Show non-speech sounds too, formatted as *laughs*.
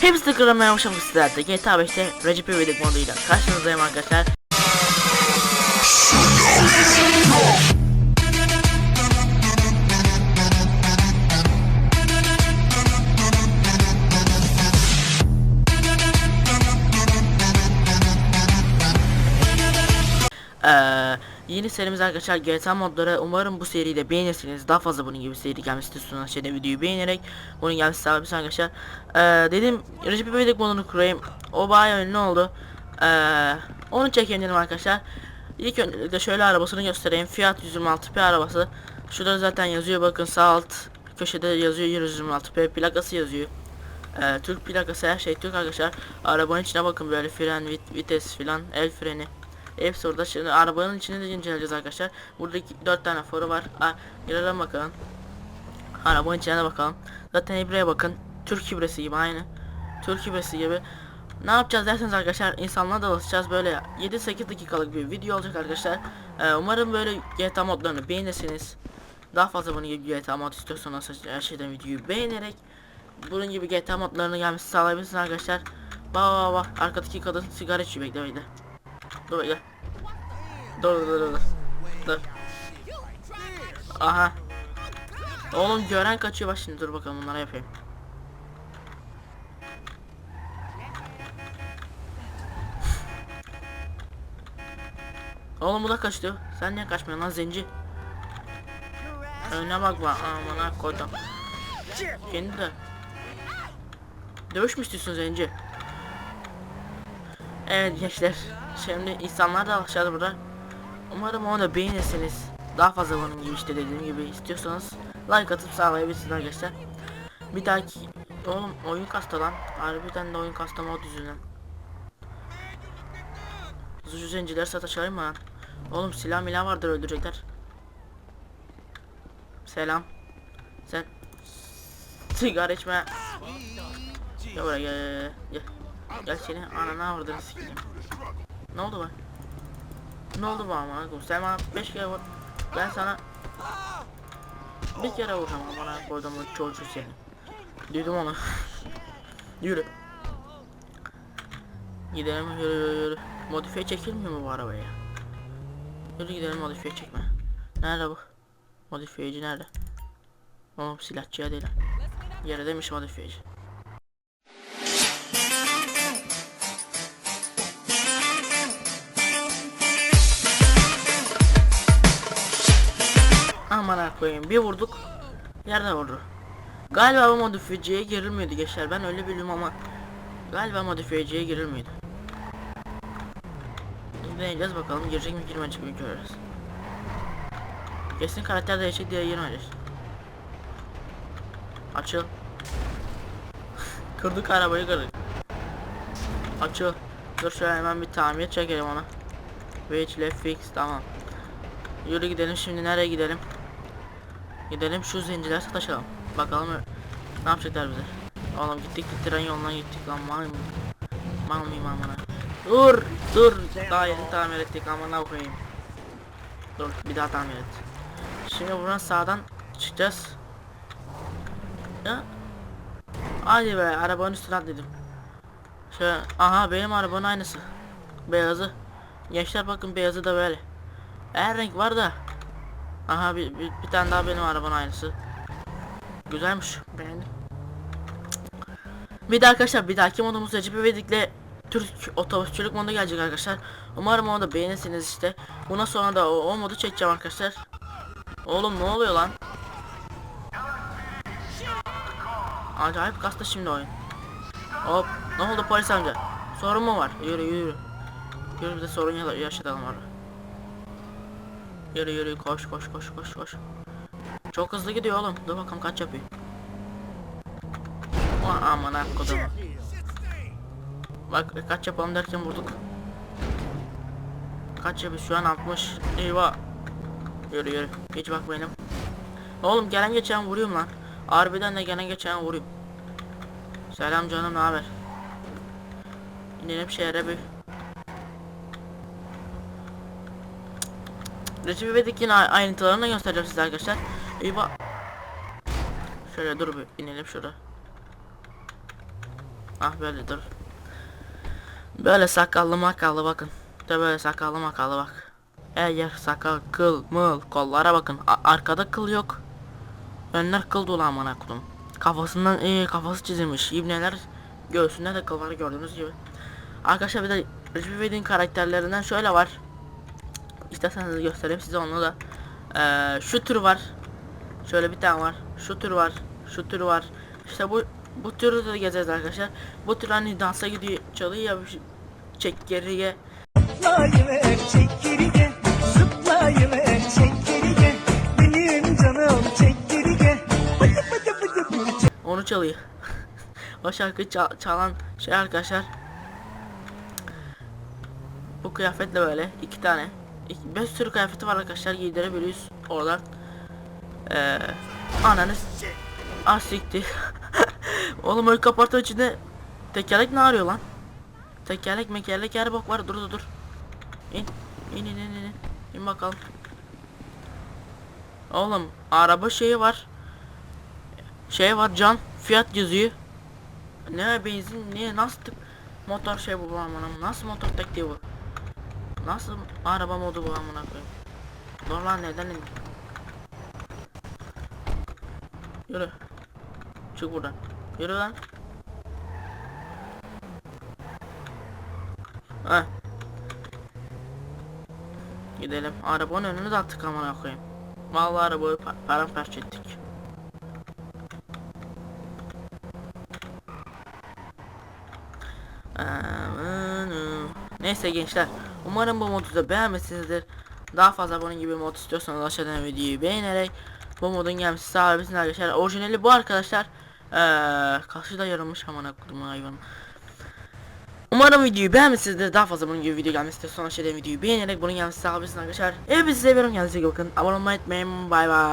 Hepsi kırılmaya başlamış sizlerde. GTA 5'te Recep İvedik moduyla karşınızdayım arkadaşlar. Yeni serimiz arkadaşlar GTA modları. Umarım bu seriyi de beğenirsiniz. Daha fazla bunun gibi seri gelmesi istiyorsanız aşağıda videoyu beğenerek bunun gelmesi sağlayabilirsiniz arkadaşlar. Ee, dedim Recep İvedik modunu kurayım. O bayağı ünlü oldu. Ee, onu çekeyim dedim arkadaşlar. İlk öncelikle şöyle arabasını göstereyim. Fiat 126p arabası. Şurada zaten yazıyor. Bakın sağ alt köşede yazıyor. 126p plakası yazıyor. Ee, Türk plakası her şey Türk arkadaşlar. Arabanın içine bakın böyle fren vit vites filan el freni Hepsi orada. Şimdi arabanın içini de inceleyeceğiz arkadaşlar. Burada iki, 4 tane foru var. Ha, girelim bakalım. Arabanın içine bakalım. Zaten ibreye bakın. Türk ibresi gibi aynı. Türk ibresi gibi. Ne yapacağız derseniz arkadaşlar insanlarla dolaşacağız böyle 7-8 dakikalık bir video olacak arkadaşlar. Ee, umarım böyle GTA modlarını beğenirsiniz. Daha fazla bunun gibi GTA mod istiyorsanız her şeyden videoyu beğenerek bunun gibi GTA modlarını gelmesi sağlayabilirsiniz arkadaşlar. Bak bak bak arkadaki kadın sigara içiyor bekle. Dur bekle. Dur dur dur dur. Dur. Aha. Oğlum gören kaçıyor bak şimdi dur bakalım bunlara yapayım. Oğlum bu da kaçtı. Sen niye kaçmıyorsun lan zenci? Önüne bak bak. Aman koydum. Kendi de. Dövüş mü istiyorsun zenci? Evet gençler. Şimdi insanlar da aşağıda burada. Umarım onu da beğenirsiniz. Daha fazla bunun gibi işte dediğim gibi istiyorsanız like atıp sağlayabilirsiniz arkadaşlar. Bir dahaki oğlum oyun kasta lan. Harbiden de oyun kasta mod yüzünden. Zucu zenciler sataşalım mı lan? Oğlum silah milah vardır öldürecekler. Selam. Sen sigara içme. Gel buraya gel gel gel. Gel seni anana vurdun sikeyim. Ne oldu be? Ne oldu bu amına koyayım? Sen bana 5 kere vur. Ben sana bir kere vuracağım amına koydum o çocuğu seni. Duydum onu. *laughs* yürü. Gidelim yürü yürü yürü. Modifiye çekilmiyor mu bu arabaya? Yürü gidelim modifiye çekme. Nerede bu? Modifiyeci nerede? Oğlum silahçıya değil. Yere demiş modifiyeci. Aman koyayım. Bir vurduk. Yerde vurdu? Galiba modifiyeciye girilmiyordu gençler? Ben öyle biliyorum ama Galiba modifiyeciye girilmiyordu Deneyeceğiz bakalım. Girecek mi girmeyecek mi görürüz Kesin karakter değişecek diye girmeyeceğiz. Açıl. *laughs* Kırdık arabayı kırdık. Açıl. Dur şöyle hemen bir tamir çekelim ona. Wage fix tamam. Yürü gidelim şimdi nereye gidelim Gidelim şu zenciler sataşalım. Bakalım ne yapacaklar bize. Oğlum gittik tren yoluna gittik lan mal mı? Mal mıyım amına? Dur dur daha yeni tamir ettik amına koyayım. Dur bir daha tamir et. Şimdi buradan sağdan çıkacağız. Ya. Hadi be arabanın üstüne atladım. Şöyle aha benim arabanın aynısı. Beyazı. Gençler bakın beyazı da böyle. Her renk var da Aha bir, bir, bir tane daha benim arabanın aynısı. Güzelmiş. Beğendim. Bir de arkadaşlar bir dahaki modumuz Recep İvedik'le Türk otobüsçülük modu gelecek arkadaşlar. Umarım onu da beğenirsiniz işte. Buna sonra da o, o modu çekeceğim arkadaşlar. Oğlum ne oluyor lan? Acayip kastı şimdi oyun. Hop ne oldu polis amca? Sorun mu var? Yürü yürü. Yürü bir de sorun yaşatalım orada. Yürü yürü koş koş koş koş koş. Çok hızlı gidiyor oğlum. Dur bakalım kaç yapıyor. Oh, aman ha. Bak kaç yapalım derken vurduk. Kaç yapıyor şu an 60. Eyvah. Yürü yürü. Geç bak benim. Oğlum gelen geçen vuruyorum lan. Harbiden de gelen geçen vuruyorum. Selam canım ne haber? İnelim şehre bir. Recep İvedik yine ayrıntılarını göstereceğim size arkadaşlar. Eyvah. Şöyle dur bir inelim şurada. Ah böyle dur. Böyle sakallı makallı bakın. De böyle sakallı makallı bak. Eğer sakal kıl mıl kollara bakın. A- arkada kıl yok. Önler kıl dolu amına kodum. Kafasından iyi kafası çizilmiş. İbneler göğsünde de kıl var gördüğünüz gibi. Arkadaşlar bir de Recep İvedik'in karakterlerinden şöyle var. İsterseniz göstereyim size onu da. Ee, şu tür var. Şöyle bir tane var. Şu tür var. Şu tür var. İşte bu bu türü de gezeceğiz arkadaşlar. Bu tür hani dansa gidiyor çalıyor ya çek geriye. Zıplayıver çek geri gel Zıplayıver çek geri gel Benim canım çek geri gel Bıdı bıdı bıdı bıdı çek Onu çalıyor. *laughs* o şarkıyı çal- çalan şey arkadaşlar. Bu kıyafetle böyle iki tane. Beş sürü kıyafeti var arkadaşlar giydirebiliyoruz oradan. Ee, ananı s- Ah. *laughs* Oğlum öyle kapartı içinde tekerlek ne arıyor lan? Tekerlek mekerlek her bok var dur dur dur. İn in in in in. İn bakalım. Oğlum araba şeyi var. Şey var can fiyat yazıyor. Ne benzin ne nasıl motor şey bu amına nasıl motor tekniği bu? Nasıl araba modu bu amına koyayım? Dur lan neden indim? Yürü. Çık buradan. Yürü lan. Heh. Gidelim. Arabanın önünü de attık amına koyayım. Vallahi arabayı pa paramparça ettik. Neyse gençler. Umarım bu modu da beğenmişsinizdir. Daha fazla bunun gibi mod istiyorsanız aşağıdan videoyu beğenerek bu modun gelmesi sağlayabilirsiniz arkadaşlar. Orijinali bu arkadaşlar. Eee karşıda yarılmış amına koydum hayvan. Umarım videoyu beğenmişsinizdir. Daha fazla bunun gibi video gelmesi istiyorsanız aşağıdan videoyu beğenerek bunun gelmesi sağlayabilirsiniz arkadaşlar. Hepinizi seviyorum. Kendinize iyi bakın. Abone olmayı unutmayın. Bay bay.